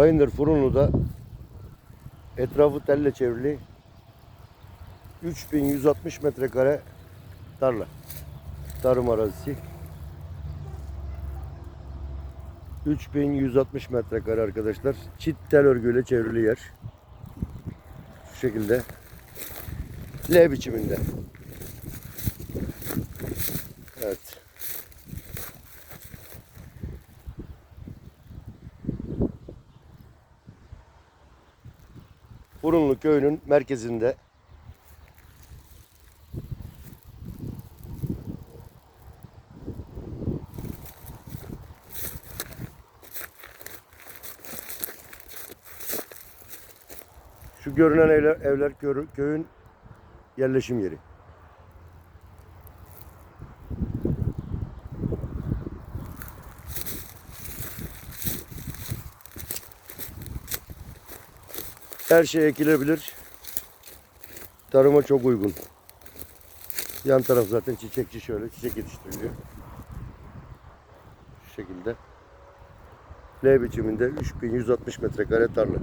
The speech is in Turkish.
Bayındır Furunlu'da etrafı telle çevrili 3160 metrekare tarla. Tarım arazisi. 3160 metrekare arkadaşlar. Çit tel örgüyle çevrili yer. Şu şekilde. L biçiminde. Evet. Burunlu köyünün merkezinde. Şu görünen evler, evler köyün yerleşim yeri. Her şey ekilebilir. Tarıma çok uygun. Yan taraf zaten çiçekçi şöyle çiçek yetiştiriliyor. Şu şekilde. L biçiminde 3160 metrekare tarla.